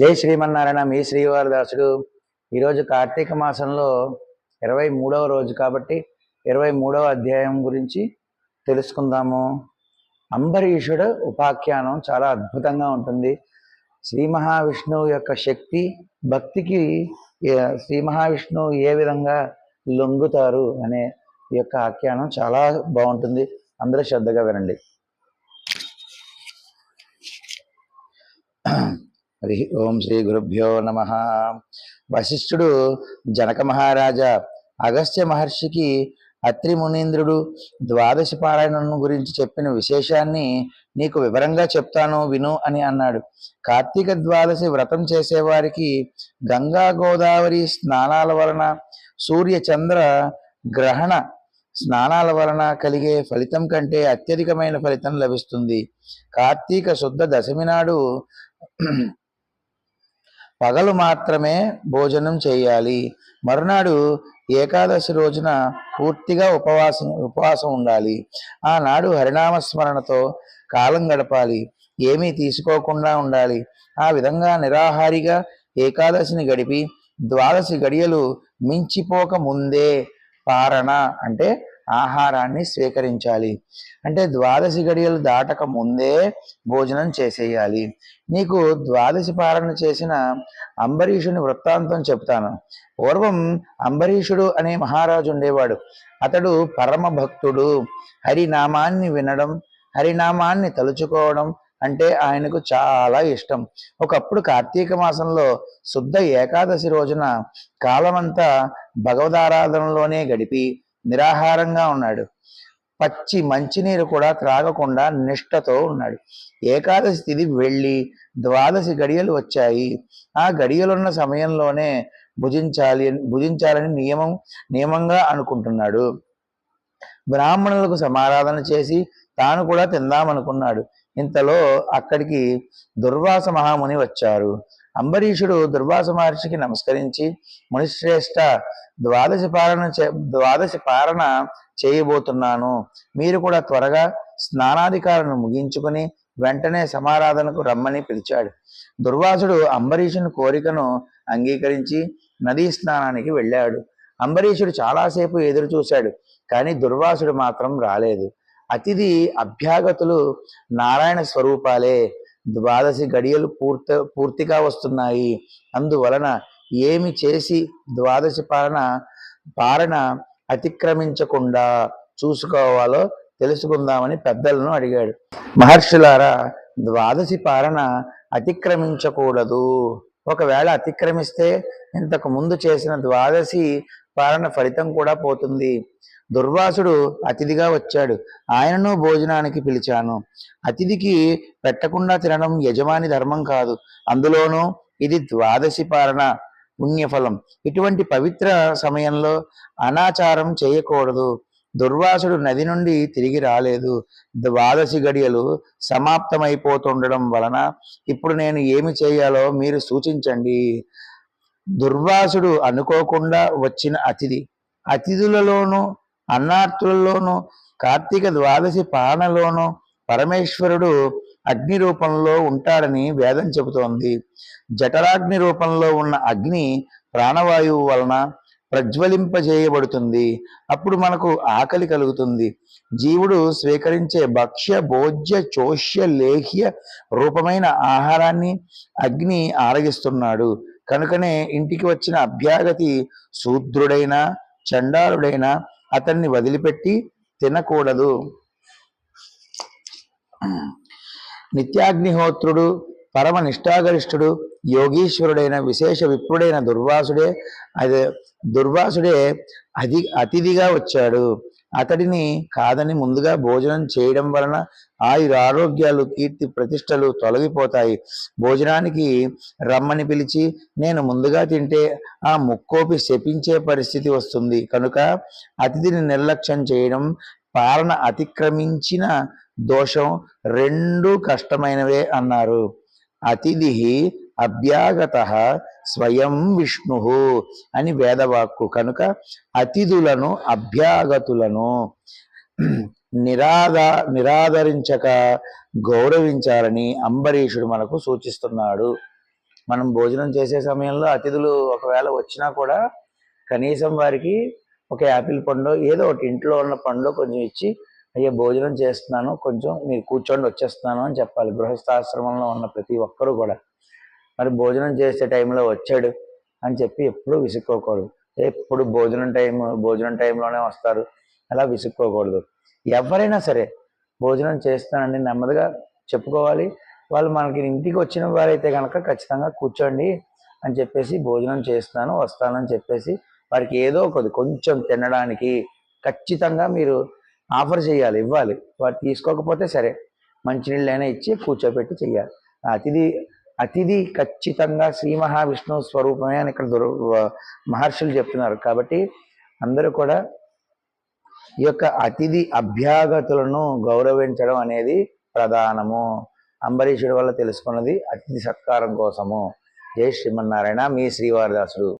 జై శ్రీమన్నారాయణ మీ శ్రీవారి దాసుడు. ఈరోజు కార్తీక మాసంలో ఇరవై మూడవ రోజు కాబట్టి ఇరవై మూడవ అధ్యాయం గురించి తెలుసుకుందాము. అంబరీషుడు ఉపాఖ్యానం చాలా అద్భుతంగా ఉంటుంది. శ్రీ మహావిష్ణువు యొక్క శక్తి భక్తికి శ్రీ మహావిష్ణువు ఏ విధంగా లొంగుతారు అనే ఈ యొక్క ఆఖ్యానం చాలా బాగుంటుంది. అందరూ శ్రద్ధగా వినండి. హరి ఓం శ్రీ గురుభ్యో నమ. వశిష్ఠుడు జనక మహారాజా అగస్త్య మహర్షికి అత్రి మునీంద్రుడు ద్వాదశ పారాయణను గురించి చెప్పిన విశేషాన్ని నీకు వివరంగా చెప్తాను విను అని అన్నాడు. కార్తీక ద్వాదశి వ్రతం చేసేవారికి గంగా గోదావరి స్నానాల వలన సూర్య చంద్ర గ్రహణ స్నానాల వలన కలిగే ఫలితం కంటే అత్యధికమైన ఫలితం లభిస్తుంది. కార్తీక శుద్ధ దశమి నాడు పగలు మాత్రమే భోజనం చేయాలి. మరునాడు ఏకాదశి రోజున పూర్తిగా ఉపవాసం ఉపవాసం ఉండాలి. ఆనాడు హరినామస్మరణతో కాలం గడపాలి. ఏమీ తీసుకోకుండా ఉండాలి. ఆ విధంగా నిరాహారిగా ఏకాదశిని గడిపి ద్వాదశి గడియలు మించిపోక ముందే పారణ అంటే ఆహారాన్ని స్వీకరించాలి. అంటే ద్వాదశి గడియలు దాటక ముందే భోజనం చేసేయాలి. నీకు ద్వాదశి పాలన చేసిన అంబరీషుని వృత్తాంతం చెప్తాను. పూర్వం అంబరీషుడు అనే మహారాజు ఉండేవాడు. అతడు పరమ భక్తుడు. హరినామాన్ని వినడం హరినామాన్ని తలుచుకోవడం అంటే ఆయనకు చాలా ఇష్టం. ఒకప్పుడు కార్తీక మాసంలో శుద్ధ ఏకాదశి రోజున కాలమంతా భగవదారాధనలోనే గడిపి నిరాహారంగా ఉన్నాడు. పచ్చి మంచినీరు కూడా త్రాగకుండా నిష్ఠతో ఉన్నాడు. ఏకాదశి తిది వెళ్ళి ద్వాదశి గడియలు వచ్చాయి. ఆ గడియలున్న సమయంలోనే భుజించాలి భుజించాలని నియమం నియమంగా అనుకుంటున్నాడు. బ్రాహ్మణులకు సమారాధన చేసి తాను కూడా తిందామనుకున్నాడు. ఇంతలో అక్కడికి దుర్వాస మహాముని వచ్చారు. అంబరీషుడు దుర్వాస మహర్షికి నమస్కరించి మునిశ్రేష్ట ద్వాదశి పాలన చే ద్వాదశి పాలన చేయబోతున్నాను. మీరు కూడా త్వరగా స్నానాధికారులను ముగించుకుని వెంటనే సమారాధనకు రమ్మని పిలిచాడు. దుర్వాసుడు అంబరీషుని కోరికను అంగీకరించి నదీ స్నానానికి వెళ్ళాడు. అంబరీషుడు చాలాసేపు ఎదురు చూశాడు కానీ దుర్వాసుడు మాత్రం రాలేదు. అతిథి అభ్యాగతులు నారాయణ స్వరూపాలే ద్వాదశి గడియలు పూర్త పూర్తిగా వస్తున్నాయి. అందువలన ఏమి చేసి ద్వాదశి పాలన పాలన అతిక్రమించకుండా చూసుకోవాలో తెలుసుకుందామని పెద్దలను అడిగాడు. మహర్షులారా ద్వాదశి పాలన అతిక్రమించకూడదు. ఒకవేళ అతిక్రమిస్తే ఇంతకు ముందు చేసిన ద్వాదశి పాలన ఫలితం కూడా పోతుంది. దుర్వాసుడు అతిథిగా వచ్చాడు. ఆయనను భోజనానికి పిలిచాను. అతిథికి పెట్టకుండా తినడం యజమాని ధర్మం కాదు. అందులోనూ ఇది ద్వాదశి పాలన పుణ్యఫలం. ఇటువంటి పవిత్ర సమయంలో అనాచారం చేయకూడదు. దుర్వాసుడు నది నుండి తిరిగి రాలేదు. ద్వాదశి గడియలు సమాప్తమైపోతుండడం వలన ఇప్పుడు నేను ఏమి చేయాలో మీరు సూచించండి. దుర్వాసుడు అనుకోకుండా వచ్చిన అతిథి. అతిథులలోనూ అన్నార్థులలోనూ కార్తీక ద్వాదశి పాలనలోనూ పరమేశ్వరుడు అగ్ని రూపంలో ఉంటాడని వేదం చెబుతోంది. జఠరాగ్ని రూపంలో ఉన్న అగ్ని ప్రాణవాయువు వలన ప్రజ్వలింపజేయబడుతుంది. అప్పుడు మనకు ఆకలి కలుగుతుంది. జీవుడు స్వీకరించే భక్ష్య భోజ్య చోష్య లేహ్య రూపమైన ఆహారాన్ని అగ్ని ఆరగిస్తున్నాడు. కనుకనే ఇంటికి వచ్చిన అభ్యాగతి శూద్రుడైనా చండాలుడైనా అతన్ని వదిలిపెట్టి తినకూడదు. నిత్యాగ్నిహోత్రుడు పరమ నిష్ఠాగరిష్ఠుడు యోగీశ్వరుడైన విశేష విప్రుడైన దుర్వాసుడే అదే దుర్వాసుడే అది అతిథిగా వచ్చాడు. అతడిని కాదని ముందుగా భోజనం చేయడం వలన ఆయుర ఆరోగ్యాలు కీర్తి ప్రతిష్టలు తొలగిపోతాయి. భోజనానికి రమ్మని పిలిచి నేను ముందుగా తింటే ఆ ముక్కోపి శపించే పరిస్థితి వస్తుంది. కనుక అతిథిని నిర్లక్ష్యం చేయడం పాలన అతిక్రమించిన దోషం రెండు కష్టమైనవే అన్నారు. అతిథి అభ్యాగత స్వయం విష్ణు అని వేదవాక్కు కనుక అతిథులను అభ్యాగతులను నిరాదా నిరాదరించక గౌరవించాలని అంబరీషుడు మనకు సూచిస్తున్నాడు. మనం భోజనం చేసే సమయంలో అతిథులు ఒకవేళ వచ్చినా కూడా కనీసం వారికి ఒక యాపిల్ పండు ఏదో ఒకటి ఇంట్లో ఉన్న పండు కొంచెం ఇచ్చి అయ్యా భోజనం చేస్తున్నాను కొంచెం మీరు కూర్చోండి వచ్చేస్తున్నాను అని చెప్పాలి. గృహస్థాశ్రమంలో ఉన్న ప్రతి ఒక్కరూ కూడా. మరి భోజనం చేసే టైంలో వచ్చాడు అని చెప్పి ఎప్పుడు విసుక్కోకూడదు. ఎప్పుడు భోజనం టైం భోజనం టైంలోనే వస్తారు. అలా విసుక్కోకూడదు. ఎవరైనా సరే భోజనం చేస్తానని నెమ్మదిగా చెప్పుకోవాలి. వాళ్ళు మనకి ఇంటికి వచ్చిన వారైతే కనుక ఖచ్చితంగా కూర్చోండి అని చెప్పేసి భోజనం చేస్తాను వస్తానని చెప్పేసి వారికి ఏదో ఒకటి కొంచెం తినడానికి ఖచ్చితంగా మీరు ఆఫర్ చేయాలి ఇవ్వాలి. వారు తీసుకోకపోతే సరే మంచినీళ్ళైనా ఇచ్చి కూర్చోబెట్టి చెయ్యాలి. అతిథి అతిథి ఖచ్చితంగా శ్రీ మహావిష్ణువు స్వరూపమే అని ఇక్కడ దుర్ మహర్షులు చెప్తున్నారు. కాబట్టి అందరూ కూడా ఈ యొక్క అతిథి అభ్యాగతులను గౌరవించడం అనేది ప్రధానము. అంబరీషుడి వల్ల తెలుసుకున్నది అతిథి సత్కారం కోసము. జై శ్రీమన్నారాయణ మీ శ్రీవారిదాసుడు.